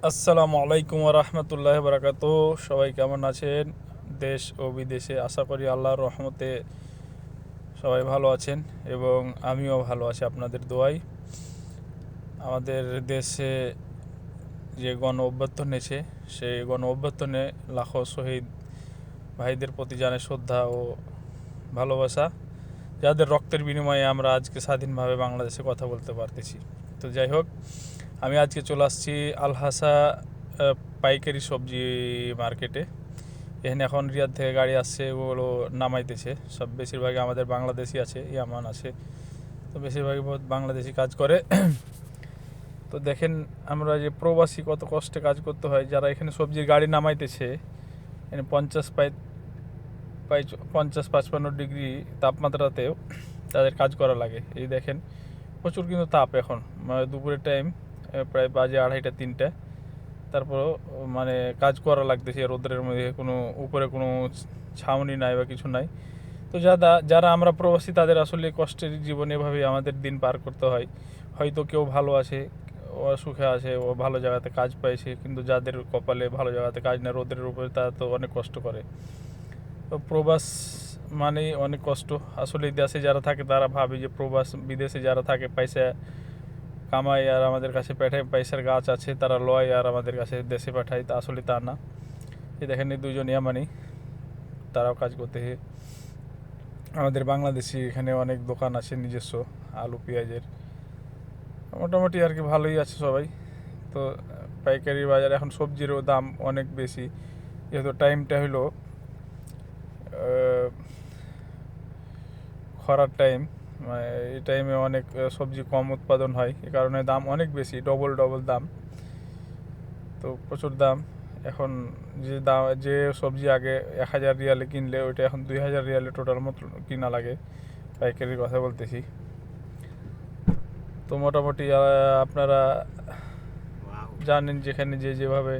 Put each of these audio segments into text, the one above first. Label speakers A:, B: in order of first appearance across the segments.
A: আসসালামু আলাইকুম রহমতুল্লাহ বারাকাত সবাই কেমন আছেন? দেশ ও বিদেশে আশা করি আল্লাহর রহমতে সবাই ভালো আছেন এবং আমিও ভালো আছি আপনাদের দোয়াই আমাদের দেশে যে গণ অভ্যর্থন এসে, সেই গণ অভ্যর্থনে লাখো শহীদ ভাইদের প্রতি জানে শ্রদ্ধা ও ভালোবাসা, যাদের রক্তের বিনিময়ে আমরা আজকে স্বাধীনভাবে বাংলাদেশে কথা বলতে পারতেছি। তো যাই হোক আমি আজকে চলে আসছি আলহাসা পাইকারি সবজি মার্কেটে। এখানে এখন রিয়াদ থেকে গাড়ি আসছে, ওগুলো নামাইতেছে। সব বেশিরভাগই আমাদের বাংলাদেশি আছে, ইয়ামান আছে। তো বেশিরভাগই বাংলাদেশি কাজ করে। তো দেখেন আমরা যে প্রবাসী কত কষ্টে কাজ করতে হয়, যারা এখানে সবজির গাড়ি নামাইতেছে, এখানে পঞ্চাশ পাই পাই পঞ্চাশ পাঁচপান্ন ডিগ্রি তাপমাত্রাতেও তাদের কাজ করা লাগে। এই দেখেন, প্রচুর কিন্তু তাপ এখন মানে দুপুরের টাইম প্রায় বাজে আড়াইটা, তিনটা। তারপরও মানে কাজ করা লাগতেছে রোদ্রের মধ্যে, কোনো, উপরে কোনো ছাউনি নাই বা কিছু নাই। তো যারা যারা আমরা প্রবাসী, তাদের আসলে কষ্টের জীবনে এভাবে আমাদের দিন পার করতে হয়। হয়তো কেউ ভালো আছে, ও সুখে আছে, ও ভালো জায়গাতে কাজ পাইছে, কিন্তু যাদের কপালে ভালো জায়গাতে কাজ নেই রোদের উপরে তারা তো অনেক কষ্ট করে। তো প্রবাস মানেই অনেক কষ্ট। আসলে দেশে যারা থাকে, তারা ভাবে যে প্রবাস, বিদেশে যারা থাকে, পয়সা কামাই আর আমাদের কাছে পাঠায় পয়সার গাছ আছে, তারা লয় আর আমাদের কাছে দেশে পাঠায়, তা আসলে তা না। এই দেখেন এই দুজন ইয়ামানি, তারাও কাজ করতে আমাদের বাংলাদেশি এখানে অনেক দোকান আছে নিজস্ব, আলু, পেঁয়াজের। মোটামুটি আর কি ভালোই আছে সবাই। তো পাইকারি বাজার এখন সবজিরও দাম অনেক বেশি। যেহেতু টাইমটা হলো খরার টাইম এই টাইমে অনেক সবজি কম উৎপাদন হয়। এ কারণে দাম অনেক বেশি ডবল ডবল দাম। তো প্রচুর দাম। এখন যে দাম যে সবজি আগে এক হাজার রিয়ালে কিনলে, ওইটা এখন দুই হাজার রিয়ালে টোটাল মতো কিনা লাগে। পাইকারির কথা বলতেছি। তো মোটামুটি আপনারা জানেন যেখানে যে যেভাবে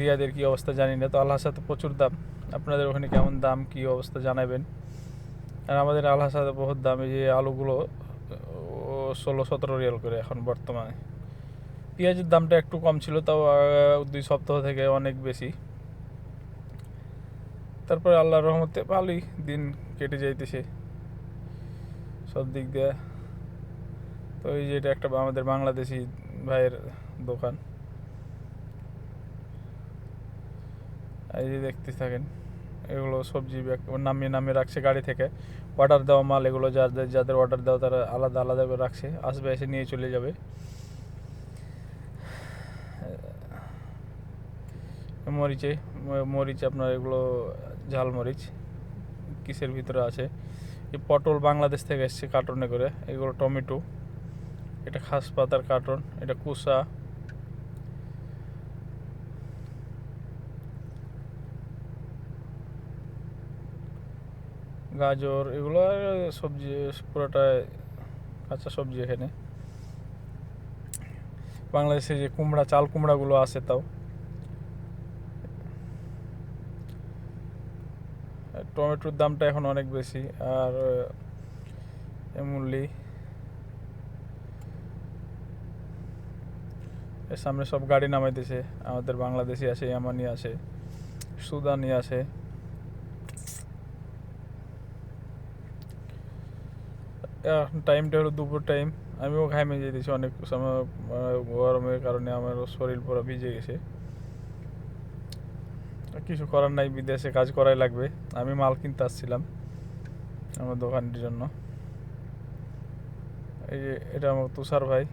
A: রিয়াদের কি অবস্থা জানি না, তো আল্লাহর সাথে প্রচুর দাম। আপনাদের ওখানে কেমন দাম, কি অবস্থা জানাবেন? আর আমাদের আল্লাহর সাথে বহুত দাম যে আলুগুলো ষোলো সতেরো রিয়াল করে এখন বর্তমানে। পেঁয়াজের দামটা একটু কম ছিল, তাও দুই সপ্তাহ থেকে অনেক বেশি। তারপরে আল্লাহর রহমতে ভালোই দিন কেটে যাইতেছে। সব দিক দিয়ে। তো এই যে এটা একটা আমাদের বাংলাদেশি ভাইয়ের দোকান। এই যে দেখতে থাকেন। এগুলো সবজি নামিয়ে নামিয়ে রাখছে গাড়ি থেকে। অর্ডার দেওয়া মাল এগুলো যাদের যাদের অর্ডার দেওয়া তারা আলাদা আলাদা করে রাখছে। আসবে এসে নিয়ে চলে যাবে। মরিচে মরিচ আপনার এগুলো ঝাল মরিচ কিসের ভিতরে আছে? এই পটল বাংলাদেশ থেকে এসছে কার্টনে করে। এগুলো টমেটো, এটা খাস পাতার কার্টন এটা কুসা। গাজর, এগুলো সবজি পুরোটাই কাঁচা সবজি এখানে। বাংলাদেশে যে কুমড়া, চাল কুমড়াগুলো আছে তাও। টমেটোর দামটা এখন অনেক বেশি, আর এমুলি এর সামনে সব গাড়ি নামাইতেছে। আমাদের বাংলাদেশি আছে, ইয়ামানি আছে, সুদানি আছে। টাইমটা হলো দুপুর টাইম আমিও ঘামে যেতেছি অনেক সময় গরমের কারণে আমার শরীর পুরো ভিজে গেছে। কিছু করার নাই, বিদেশে কাজ করাই লাগবে। আমি মাল কিনতে আসছিলাম আমার দোকানটির জন্য। এই যে, এটা আমার তুষার ভাই।